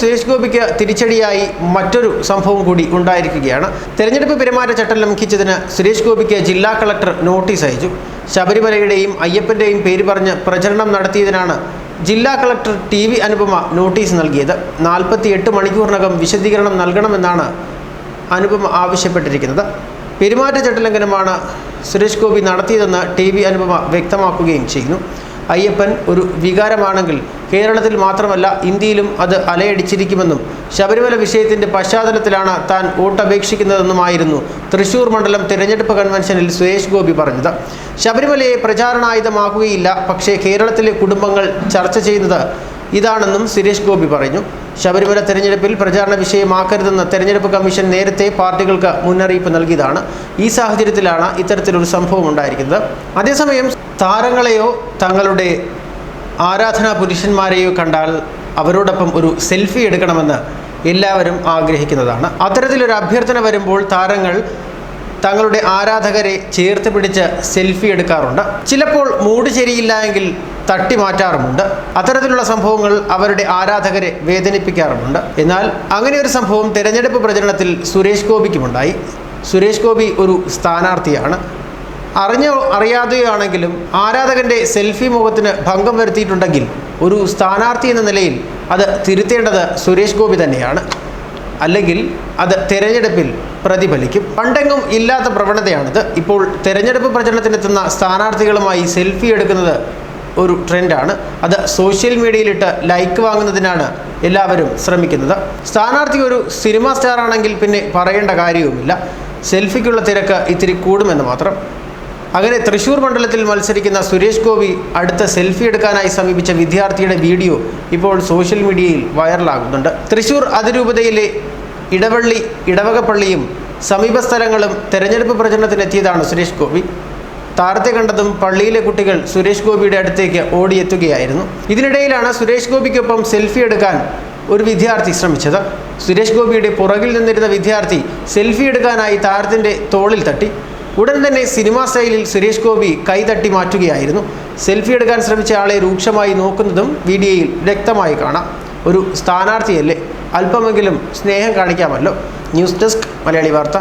സുരേഷ് ഗോപിക്ക് തിരിച്ചടിയായി മറ്റൊരു സംഭവം കൂടി ഉണ്ടായിരിക്കുകയാണ്. തെരഞ്ഞെടുപ്പ് പെരുമാറ്റച്ചട്ടം ലംഘിച്ചതിന് സുരേഷ് ഗോപിക്ക് ജില്ലാ കളക്ടർ നോട്ടീസ് അയച്ചു. ശബരിമലയുടെയും അയ്യപ്പന്റെയും പേര് പറഞ്ഞ് പ്രചരണം നടത്തിയതിനാണ് ജില്ലാ collector T V Anupama notice നൽകിയത്. നാൽപ്പത്തിയെട്ട് മണിക്കൂറിനകം വിശദീകരണം നൽകണമെന്നാണ് അനുപമ ആവശ്യപ്പെട്ടിരിക്കുന്നത്. പെരുമാറ്റച്ചട്ട ലംഘനമാണ് സുരേഷ് ഗോപി നടത്തിയതെന്ന് ടി വി അനുപമ വ്യക്തമാക്കുകയും ചെയ്യുന്നു. അയ്യപ്പൻ ഒരു വികാരമാണെങ്കിൽ കേരളത്തിൽ മാത്രമല്ല ഇന്ത്യയിലും അത് അലയടിച്ചിരിക്കുമെന്നും ശബരിമല വിഷയത്തിന്റെ പശ്ചാത്തലത്തിലാണ് താൻ വോട്ടപേക്ഷിക്കുന്നതെന്നുമായിരുന്നു തൃശൂർ മണ്ഡലം തിരഞ്ഞെടുപ്പ് കൺവെൻഷനിൽ സുരേഷ് ഗോപി പറഞ്ഞത്. ശബരിമലയെ പ്രചാരണായുധമാക്കുകയില്ല പക്ഷേ കേരളത്തിലെ കുടുംബങ്ങൾ ചർച്ച ചെയ്യുന്നത് ഇതാണെന്നും സുരേഷ് ഗോപി പറഞ്ഞു. ശബരിമല തെരഞ്ഞെടുപ്പിൽ പ്രചാരണ വിഷയമാക്കരുതെന്ന് തെരഞ്ഞെടുപ്പ് കമ്മീഷൻ നേരത്തെ പാർട്ടികൾക്ക് മുന്നറിയിപ്പ് നൽകിയതാണ്. ഈ സാഹചര്യത്തിലാണ് ഇത്തരത്തിലൊരു സംഭവം ഉണ്ടായിരിക്കുന്നത്. അതേസമയം താരങ്ങളെയോ തങ്ങളുടെ ആരാധനാ പുരുഷന്മാരെയോ കണ്ടാൽ അവരോടൊപ്പം ഒരു സെൽഫി എടുക്കണമെന്ന് എല്ലാവരും ആഗ്രഹിക്കുന്നതാണ്. അത്തരത്തിലൊരു അഭ്യർത്ഥന വരുമ്പോൾ താരങ്ങൾ തങ്ങളുടെ ആരാധകരെ ചേർത്ത് പിടിച്ച് സെൽഫി എടുക്കാറുണ്ട്. ചിലപ്പോൾ മൂഡ് ശരിയില്ല എങ്കിൽ തട്ടി മാറ്റാറുമുണ്ട്. അത്തരത്തിലുള്ള സംഭവങ്ങൾ അവരുടെ ആരാധകരെ വേദനിപ്പിക്കാറുമുണ്ട്. എന്നാൽ അങ്ങനെ ഒരു സംഭവം തെരഞ്ഞെടുപ്പ് പ്രചരണത്തിൽ സുരേഷ് ഗോപിക്കുമുണ്ടായി. സുരേഷ് ഗോപി ഒരു സ്ഥാനാർത്ഥിയാണ്. അറിഞ്ഞോ അറിയാതെയോ ആണെങ്കിലും ആരാധകന്റെ സെൽഫി മുഖത്തിന് ഭംഗം വരുത്തിയിട്ടുണ്ടെങ്കിൽ ഒരു സ്ഥാനാർത്ഥി എന്ന നിലയിൽ അത് തിരുത്തേണ്ടത് സുരേഷ് ഗോപി തന്നെയാണ്. അല്ലെങ്കിൽ അത് തിരഞ്ഞെടുപ്പിൽ പ്രതിഫലിക്കും. പണ്ടെങ്ങും ഇല്ലാത്ത പ്രവണതയാണിത്. ഇപ്പോൾ തിരഞ്ഞെടുപ്പ് പ്രചരണത്തിനെത്തുന്ന സ്ഥാനാർത്ഥികളുമായി സെൽഫി എടുക്കുന്നത് ഒരു ട്രെൻഡാണ്. അത് സോഷ്യൽ മീഡിയയിലിട്ട് ലൈക്ക് വാങ്ങുന്നതിനാണ് എല്ലാവരും ശ്രമിക്കുന്നത്. സ്ഥാനാർത്ഥി ഒരു സിനിമാ സ്റ്റാർ ആണെങ്കിൽ പിന്നെ പറയേണ്ട കാര്യവുമില്ല. സെൽഫിക്കുള്ള തിരക്ക് ഇത്തിരി കൂടുമെന്ന് മാത്രം. അങ്ങനെ തൃശൂർ മണ്ഡലത്തിൽ മത്സരിക്കുന്ന സുരേഷ് ഗോപി അടുത്ത സെൽഫി എടുക്കാനായി സമീപിച്ച വിദ്യാർത്ഥിയുടെ വീഡിയോ ഇപ്പോൾ സോഷ്യൽ മീഡിയയിൽ വൈറലാകുന്നുണ്ട്. തൃശൂർ അതിരൂപതയിലെ ഇടവള്ളി ഇടവകപ്പള്ളിയും സമീപ സ്ഥലങ്ങളും തെരഞ്ഞെടുപ്പ് പ്രചരണത്തിനെത്തിയതാണ് സുരേഷ് ഗോപി. താരത്തെ കണ്ടതും പള്ളിയിലെ കുട്ടികൾ സുരേഷ് ഗോപിയുടെ അടുത്തേക്ക് ഓടിയെത്തുകയായിരുന്നു. ഇതിനിടയിലാണ് സുരേഷ് ഗോപിക്കൊപ്പം സെൽഫി എടുക്കാൻ ഒരു വിദ്യാർത്ഥി ശ്രമിച്ചത്. സുരേഷ് ഗോപിയുടെ പുറകിൽ നിന്നിരുന്ന വിദ്യാർത്ഥി സെൽഫി എടുക്കാനായി താരത്തിന്റെ തോളിൽ തട്ടി. ഉടൻ തന്നെ സിനിമാ സ്റ്റൈലിൽ സുരേഷ് ഗോപി കൈതട്ടി മാറ്റുകയായിരുന്നു. സെൽഫി എടുക്കാൻ ശ്രമിച്ച ആളെ രൂക്ഷമായി നോക്കുന്നതും വീഡിയോയിൽ വ്യക്തമായി കാണാം. ഒരു സ്ഥാനാർത്ഥിയല്ലേ? അല്പമെങ്കിലും സ്നേഹം കാണിക്കാമല്ലോ. ന്യൂസ് ഡെസ്ക് മലയാളി വാർത്ത.